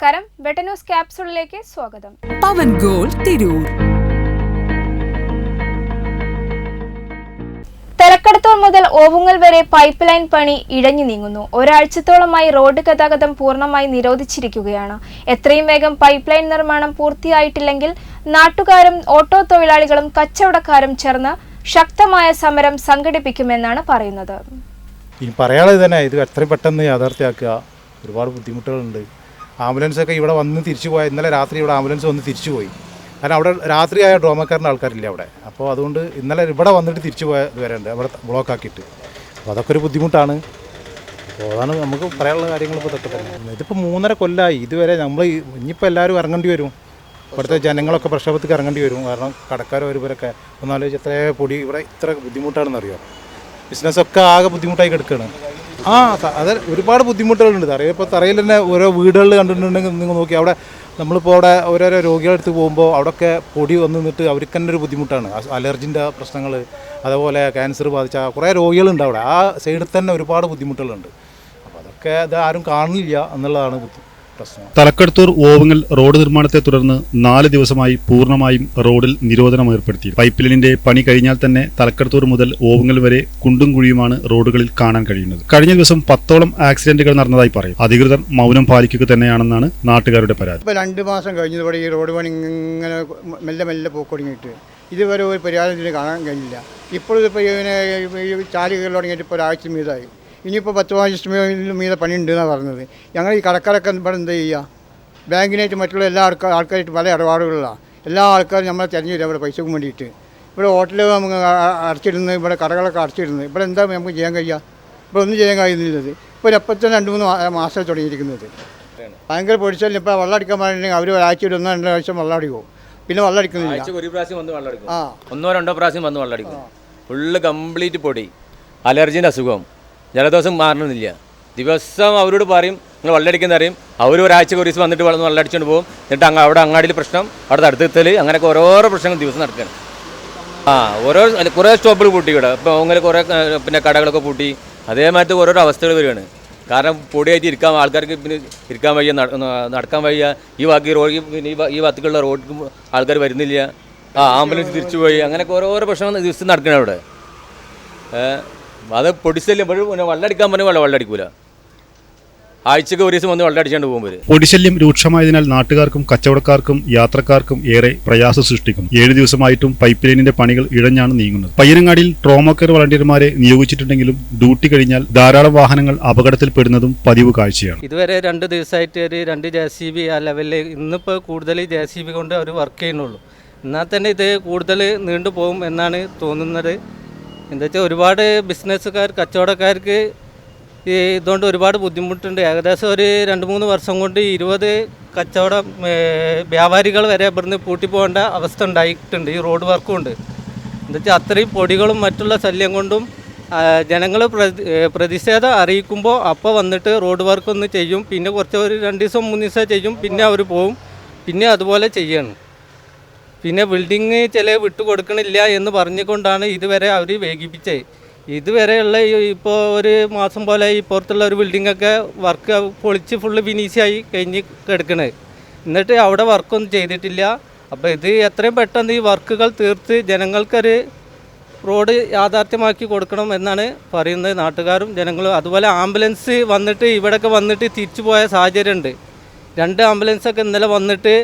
നമസ്കാരം. വെട്ട ന്യൂസ് ക്യാപ്സൂളിലേക്ക് സ്വാഗതം. പവൻ ഗോൾ തിരൂർ. തലക്കടത്തൂർ മുതൽ ഓവുങ്ങൽ വരെ പൈപ്പ് ലൈൻ പണി ഇഴഞ്ഞു നീങ്ങുന്നു. ഒരാഴ്ചത്തോളമായി റോഡ് ഗതാഗതം പൂർണമായി നിരോധിച്ചിരിക്കുകയാണ്. എത്രയും വേഗം പൈപ്പ് ലൈൻ നിർമ്മാണം പൂർത്തിയായിട്ടില്ലെങ്കിൽ നാട്ടുകാരും ഓട്ടോ തൊഴിലാളികളും കച്ചവടക്കാരും ചേർന്ന് ശക്തമായ സമരം സംഘടിപ്പിക്കുമെന്നാണ് പറയുന്നത്. ഇനി പറയാതെ തന്നെ ഇത് എത്രയും പെട്ടെന്ന് യാഥാർത്ഥ്യമാക്കുക ഒരുപാട് ബുദ്ധിമുട്ടുകളുണ്ട്. ആംബുലൻസൊക്കെ ഇവിടെ വന്ന് തിരിച്ചു പോയ ഇന്നലെ രാത്രി ഇവിടെ ആംബുലൻസ് വന്ന് തിരിച്ചു പോയി. കാരണം അവിടെ രാത്രിയായ ഡ്രോമക്കാരന്റെ ആൾക്കാരില്ല അവിടെ. അപ്പോൾ അതുകൊണ്ട് ഇന്നലെ ഇവിടെ വന്നിട്ട് തിരിച്ചു പോയത് ഉണ്ട്. അവിടെ ബ്ലോക്ക് ആക്കിയിട്ട്. അപ്പോൾ അതൊക്കെ ഒരു ബുദ്ധിമുട്ടാണ്. അപ്പോൾ അതാണ് നമുക്ക് പറയാനുള്ള കാര്യങ്ങൾ ഇപ്പോൾ ഇതൊക്കെ തന്നെ. ഇതിപ്പോൾ മൂന്നര കൊല്ലമായി ഇതുവരെ നമ്മൾ ഇനിയിപ്പോൾ എല്ലാവരും ഇറങ്ങേണ്ടി വരും. ഇവിടുത്തെ ജനങ്ങളൊക്കെ പ്രക്ഷോഭത്തിൽ ഇറങ്ങേണ്ടി വരും. കാരണം കടക്കാർ വരുമ്പോഴൊക്കെ ഒന്നാലോചിച്ച് എത്ര പൊടി ഇവിടെ ഇത്ര ബുദ്ധിമുട്ടാണെന്ന് അറിയാം ബിസിനസ്സൊക്കെ ആകെ ബുദ്ധിമുട്ടായി കിടക്കുകയാണ്. ആ അത് ഒരുപാട് ബുദ്ധിമുട്ടുകളുണ്ട്. തറയിൽ ഇപ്പോൾ തറയിൽ തന്നെ ഓരോ വീടുകളിൽ കണ്ടിട്ടുണ്ടെങ്കിൽ നിങ്ങൾ നോക്കി അവിടെ നമ്മളിപ്പോൾ അവിടെ ഓരോരോ രോഗികളെടുത്ത് പോകുമ്പോൾ അവിടെയൊക്കെ പൊടി വന്ന് നിന്നിട്ട് അവർക്ക് തന്നെ ഒരു ബുദ്ധിമുട്ടാണ്. അലർജിന്റെ പ്രശ്നങ്ങൾ അതേപോലെ ക്യാൻസർ ബാധിച്ച കുറേ രോഗികളുണ്ട് അവിടെ. ആ സൈഡിൽ തന്നെ ഒരുപാട് ബുദ്ധിമുട്ടുകളുണ്ട്. അപ്പോൾ അതൊക്കെ ഇത് ആരും കാണില്ല എന്നുള്ളതാണ് ബുദ്ധി- തലക്കടത്തൂർ ഓവങ്ങൽ റോഡ് നിർമ്മാണത്തെ തുടർന്ന് നാല് ദിവസമായി പൂർണമായും റോഡിൽ നിരോധനം ഏർപ്പെടുത്തി. പൈപ്പ് ലൈനിന്റെ പണി കഴിഞ്ഞാൽ തന്നെ തലക്കടത്തൂർ മുതൽ ഓവങ്ങൽ വരെ കുണ്ടും കുഴിയുമാണ് റോഡുകളിൽ കാണാൻ കഴിയുന്നത്. കഴിഞ്ഞ ദിവസം പത്തോളം ആക്സിഡന്റുകൾ നടന്നതായി പറയും. അധികൃതർ മൗനം പാലിക്കുക തന്നെയാണെന്നാണ് നാട്ടുകാരുടെ പരാതി. ഇപ്പോൾ രണ്ട് മാസം കഴിഞ്ഞതോടെ ഈ റോഡ് പണി ഇങ്ങനെ മെല്ലെ മെല്ലെ പോക്കൊടുങ്ങിയിട്ട്. ഇതുവരെ ഒരു പരിഹാരത്തിന് കാണാൻ കഴിഞ്ഞില്ല. ഇപ്പോഴും ഇപ്പോൾ ഇങ്ങനെ ചാലുകൾ തുടങ്ങിയിട്ട് ഇപ്പോൾ ഒരാഴ്ച മീതായി ഇനിയിപ്പോൾ പത്ത് പതിനഞ്ച് മീതെ പണി ഉണ്ട് എന്നാണ് പറഞ്ഞത്. ഞങ്ങൾ ഈ കടക്കാരൊക്കെ ഇവിടെ എന്ത് ചെയ്യുക ബാങ്കിനായിട്ട് മറ്റുള്ള എല്ലാ ആൾക്കാർ ആൾക്കാരായിട്ട് പല ഇടപാടുകളിലാണ് എല്ലാ ആൾക്കാരും നമ്മളെ തിരഞ്ഞു തരും ഇവിടെ പൈസക്ക് വേണ്ടിയിട്ട്. ഇവിടെ ഹോട്ടൽ നമുക്ക് അടച്ചിടുന്നത് ഇവിടെ കടകളൊക്കെ അടച്ചിടുന്നത്. ഇവിടെ എന്താ നമുക്ക് ചെയ്യാൻ കഴിയുക ഇപ്പോൾ ഒന്നും ചെയ്യാൻ കഴിയുന്നില്ലത്. ഇപ്പോൾ എപ്പോഴത്തെ രണ്ട് മൂന്ന് മാസം തുടങ്ങിയിരിക്കുന്നത്. ഭയങ്കര പൊടിച്ചാലും ഇപ്പോൾ വെള്ളം അടിക്കാൻ പറഞ്ഞിട്ടുണ്ടെങ്കിൽ അവർ ഒരാഴ്ച ഒന്നോ രണ്ടോ ആഴ്ച വെള്ളം അടിക്കും. പിന്നെ വെള്ളം അടിക്കുന്നില്ല. ഒരു പ്രാവശ്യം വന്ന് വെള്ളം അടിക്കും. ഒന്നോ രണ്ടോ പ്രാവശ്യം വന്ന് വെള്ളം അടിക്കും. ഫുള്ള് കംപ്ലീറ്റ് പൊടി. അലർജിന്റെ അസുഖം. ജലദോഷം മാറണമെന്നില്ല. ദിവസം അവരോട് പറയും നിങ്ങൾ വെള്ളം അടിക്കുന്ന അറിയും അവർ ഒരാഴ്ച ഒരു ദിവസം വന്നിട്ട് വെള്ളം വെള്ളം അടിച്ചുകൊണ്ട് പോകും. എന്നിട്ട് അങ്ങ് അവിടെ അങ്ങാടിയിൽ പ്രശ്നം അവിടെ തടുത്തെത്തൽ അങ്ങനെയൊക്കെ ഓരോരോ പ്രശ്നങ്ങൾ ദിവസം നടക്കുകയാണ് ആ ഓരോ കുറേ സ്റ്റോപ്പുകൾ പൂട്ടി ഇവിടെ. ഇപ്പോൾ അങ്ങനെ കുറേ പിന്നെ കടകളൊക്കെ പൂട്ടി. അതേമാതിരി ഓരോരോ അവസ്ഥകൾ വരികയാണ്. കാരണം പൊടിയായിട്ട് ഇരിക്കാൻ ആൾക്കാർക്ക് പിന്നെ ഇരിക്കാൻ വയ്യ നടക്കാൻ വയ്യ. ഈ ബാക്കി റോഡ് പിന്നെ ഈ ഭാഗത്തേക്കുള്ള റോഡ് ആൾക്കാർ വരുന്നില്ല. ആ ആംബുലൻസ് തിരിച്ചു പോയി. അങ്ങനെയൊക്കെ ഓരോരോ പ്രശ്നങ്ങൾ ദിവസം നടക്കണം അവിടെ. അത് പൊടിശല്യം പിന്നെ വെള്ളം അടിക്കാൻ പറഞ്ഞാൽ വെള്ളം വെള്ളം അടിക്കൂല ആഴ്ചക്ക് ഒരു ദിവസം വന്ന് വെള്ളം അടിച്ചുകൊണ്ട് പോകുമ്പോൾ പൊടിശല്യം രൂക്ഷമായതിനാൽ നാട്ടുകാർക്കും കച്ചവടക്കാർക്കും യാത്രക്കാർക്കും ഏറെ പ്രയാസം സൃഷ്ടിക്കുന്നു ഏഴ് ദിവസമായിട്ടും പൈപ്പ് ലൈനിന്റെ പണികൾ ഇഴഞ്ഞാണ് നീങ്ങുന്നത്. പയ്യനങ്ങാടിയിൽ ട്രോമോക്കർ വളണ്ടിയർമാരെ നിയോഗിച്ചിട്ടുണ്ടെങ്കിലും ഡ്യൂട്ടി കഴിഞ്ഞാൽ ധാരാളം വാഹനങ്ങൾ അപകടത്തിൽപ്പെടുന്നതും പതിവ് കാഴ്ചയാണ്. ഇതുവരെ രണ്ട് ദിവസമായിട്ട് ഒരു രണ്ട് ജെ സി ബി ആ ലെവലിൽ ഇന്നിപ്പോൾ കൂടുതൽ ജെ സി ബി കൊണ്ട് അവർ വർക്ക് ചെയ്യുന്നുള്ളൂ. എന്നാൽ തന്നെ ഇത് കൂടുതൽ നീണ്ടു പോകും എന്നാണ് തോന്നുന്നത്. എന്താ വെച്ചാൽ ഒരുപാട് ബിസിനസ്സുകാർ കച്ചവടക്കാർക്ക് ഈ ഇതുകൊണ്ട് ഒരുപാട് ബുദ്ധിമുട്ടുണ്ട്. ഏകദേശം ഒരു രണ്ട് മൂന്ന് വർഷം കൊണ്ട് ഇരുപത് കച്ചവട വ്യാപാരികൾ വരെ ഇവിടുന്ന് പൂട്ടിപ്പോകേണ്ട അവസ്ഥ ഉണ്ടായിട്ടുണ്ട്. ഈ റോഡ് വർക്കും ഉണ്ട്. എന്താ വെച്ചാൽ അത്രയും പൊടികളും മറ്റുള്ള ശല്യം കൊണ്ടും ജനങ്ങൾ പ്രതിഷേധം അറിയിക്കുമ്പോൾ അപ്പോൾ വന്നിട്ട് റോഡ് വർക്ക് ഒന്ന് ചെയ്യും. പിന്നെ കുറച്ച് ഒരു രണ്ട് ദിവസം മൂന്ന് ദിവസം ചെയ്യും. പിന്നെ അവർ പോവും. പിന്നെ അതുപോലെ ചെയ്യണം. പിന്നെ ബിൽഡിങ് ചില വിട്ടുകൊടുക്കണില്ല എന്ന് പറഞ്ഞുകൊണ്ടാണ് ഇതുവരെ അവർ വേഗിപ്പിച്ചത് ഇതുവരെയുള്ള ഇപ്പോൾ ഒരു മാസം പോലെ ഈ പുറത്തുള്ള ഒരു ബിൽഡിങ്ങൊക്കെ വർക്ക് പൊളിച്ച് ഫുള്ള് ഫിനിഷായി കഴിഞ്ഞ് കിടക്കണത് എന്നിട്ട് അവിടെ വർക്കൊന്നും ചെയ്തിട്ടില്ല. അപ്പോൾ ഇത് എത്രയും പെട്ടെന്ന് ഈ വർക്കുകൾ തീർത്ത് ജനങ്ങൾക്കൊരു റോഡ് യാഥാർത്ഥ്യമാക്കി കൊടുക്കണം എന്നാണ് പറയുന്നത് നാട്ടുകാരും ജനങ്ങളും. അതുപോലെ ആംബുലൻസ് വന്നിട്ട് ഇവിടെയൊക്കെ വന്നിട്ട് തിരിച്ചു പോയ സാഹചര്യമുണ്ട്. രണ്ട് ആംബുലൻസൊക്കെ ഇന്നലെ വന്നിട്ട്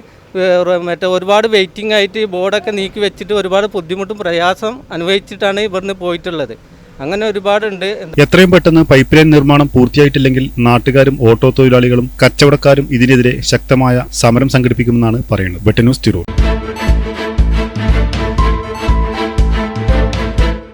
മറ്റേ ഒരുപാട് വെയിറ്റിംഗ് ആയിട്ട് ബോർഡൊക്കെ നീക്കി വെച്ചിട്ട് ഒരുപാട് ബുദ്ധിമുട്ടും പ്രയാസം അനുഭവിച്ചിട്ടാണ് ഇവിടുന്ന് പോയിട്ടുള്ളത്. അങ്ങനെ ഒരുപാടുണ്ട്. എത്രയും പെട്ടെന്ന് പൈപ്പ് ലൈൻ നിർമ്മാണം പൂർത്തിയായിട്ടില്ലെങ്കിൽ നാട്ടുകാരും ഓട്ടോ തൊഴിലാളികളും കച്ചവടക്കാരും ഇതിനെതിരെ ശക്തമായ സമരം സംഘടിപ്പിക്കുമെന്നാണ് പറയുന്നത്. വെട്ടന്യൂസ് തിരൂർ.